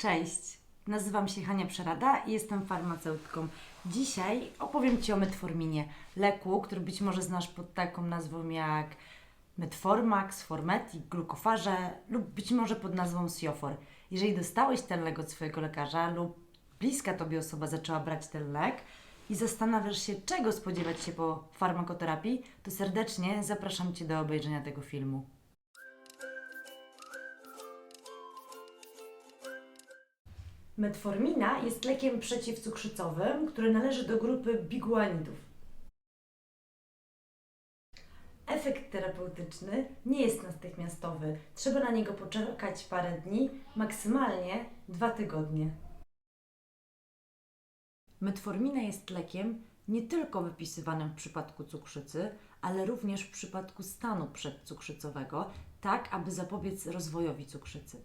Cześć, nazywam się Hania Przerada i jestem farmaceutką. Dzisiaj opowiem Ci o metforminie, leku, który być może znasz pod taką nazwą jak Metformax, Formetic, glukofarze lub być może pod nazwą Siofor. Jeżeli dostałeś ten lek od swojego lekarza lub bliska Tobie osoba zaczęła brać ten lek i zastanawiasz się, czego spodziewać się po farmakoterapii, to serdecznie zapraszam Cię do obejrzenia tego filmu. Metformina jest lekiem przeciwcukrzycowym, który należy do grupy biguanidów. Efekt terapeutyczny nie jest natychmiastowy. Trzeba na niego poczekać parę dni, maksymalnie dwa tygodnie. Metformina jest lekiem nie tylko wypisywanym w przypadku cukrzycy, ale również w przypadku stanu przedcukrzycowego, tak aby zapobiec rozwojowi cukrzycy.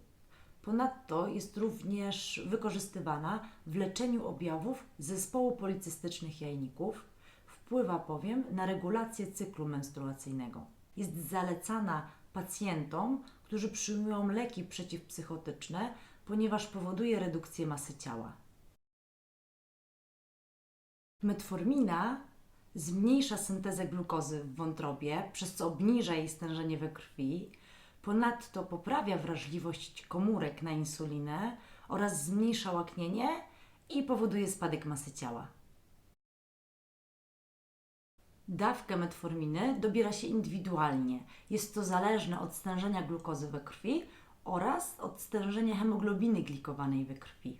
Ponadto jest również wykorzystywana w leczeniu objawów zespołu policystycznych jajników. Wpływa bowiem na regulację cyklu menstruacyjnego. Jest zalecana pacjentom, którzy przyjmują leki przeciwpsychotyczne, ponieważ powoduje redukcję masy ciała. Metformina zmniejsza syntezę glukozy w wątrobie, przez co obniża jej stężenie we krwi. Ponadto poprawia wrażliwość komórek na insulinę oraz zmniejsza łaknienie i powoduje spadek masy ciała. Dawkę metforminy dobiera się indywidualnie. Jest to zależne od stężenia glukozy we krwi oraz od stężenia hemoglobiny glikowanej we krwi.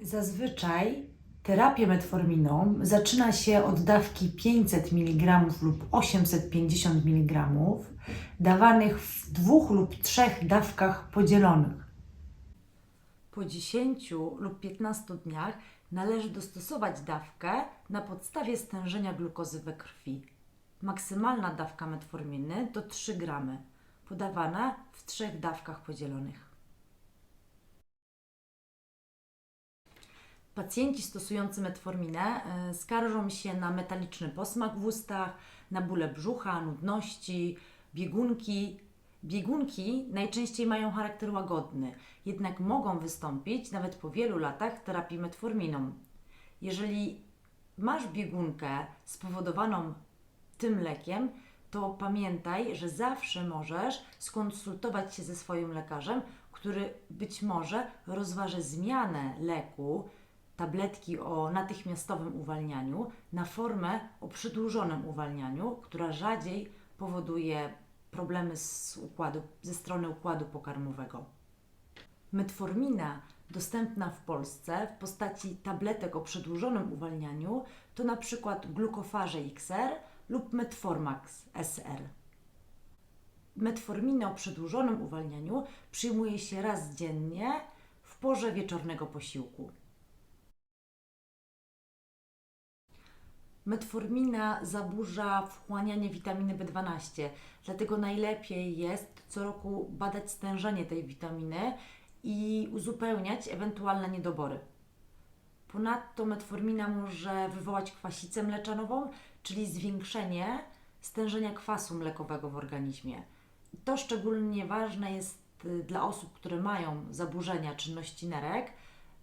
Zazwyczaj terapię metforminą zaczyna się od dawki 500 mg lub 850 mg, dawanych w dwóch lub trzech dawkach podzielonych. Po 10 lub 15 dniach należy dostosować dawkę na podstawie stężenia glukozy we krwi. Maksymalna dawka metforminy to 3 gramy, podawana w trzech dawkach podzielonych. Pacjenci stosujący metforminę y, skarżą się na metaliczny posmak w ustach, na bóle brzucha, nudności, biegunki. Biegunki najczęściej mają charakter łagodny, jednak mogą wystąpić nawet po wielu latach terapii metforminą. Jeżeli masz biegunkę spowodowaną tym lekiem, to pamiętaj, że zawsze możesz skonsultować się ze swoim lekarzem, który być może rozważy zmianę leku, tabletki o natychmiastowym uwalnianiu na formę o przedłużonym uwalnianiu, która rzadziej powoduje problemy z układu, ze strony układu pokarmowego. Metformina dostępna w Polsce w postaci tabletek o przedłużonym uwalnianiu to na przykład glukofarze XR lub Metformax SR. Metforminę o przedłużonym uwalnianiu przyjmuje się raz dziennie w porze wieczornego posiłku. Metformina zaburza wchłanianie witaminy B12, dlatego najlepiej jest co roku badać stężenie tej witaminy i uzupełniać ewentualne niedobory. Ponadto metformina może wywołać kwasicę mleczanową, czyli zwiększenie stężenia kwasu mlekowego w organizmie. To szczególnie ważne jest y, dla osób, które mają zaburzenia czynności nerek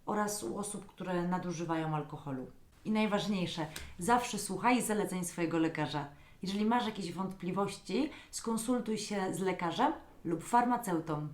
oraz u osób, które nadużywają alkoholu. I najważniejsze, zawsze słuchaj zaleceń swojego lekarza. Jeżeli masz jakieś wątpliwości, skonsultuj się z lekarzem lub farmaceutą.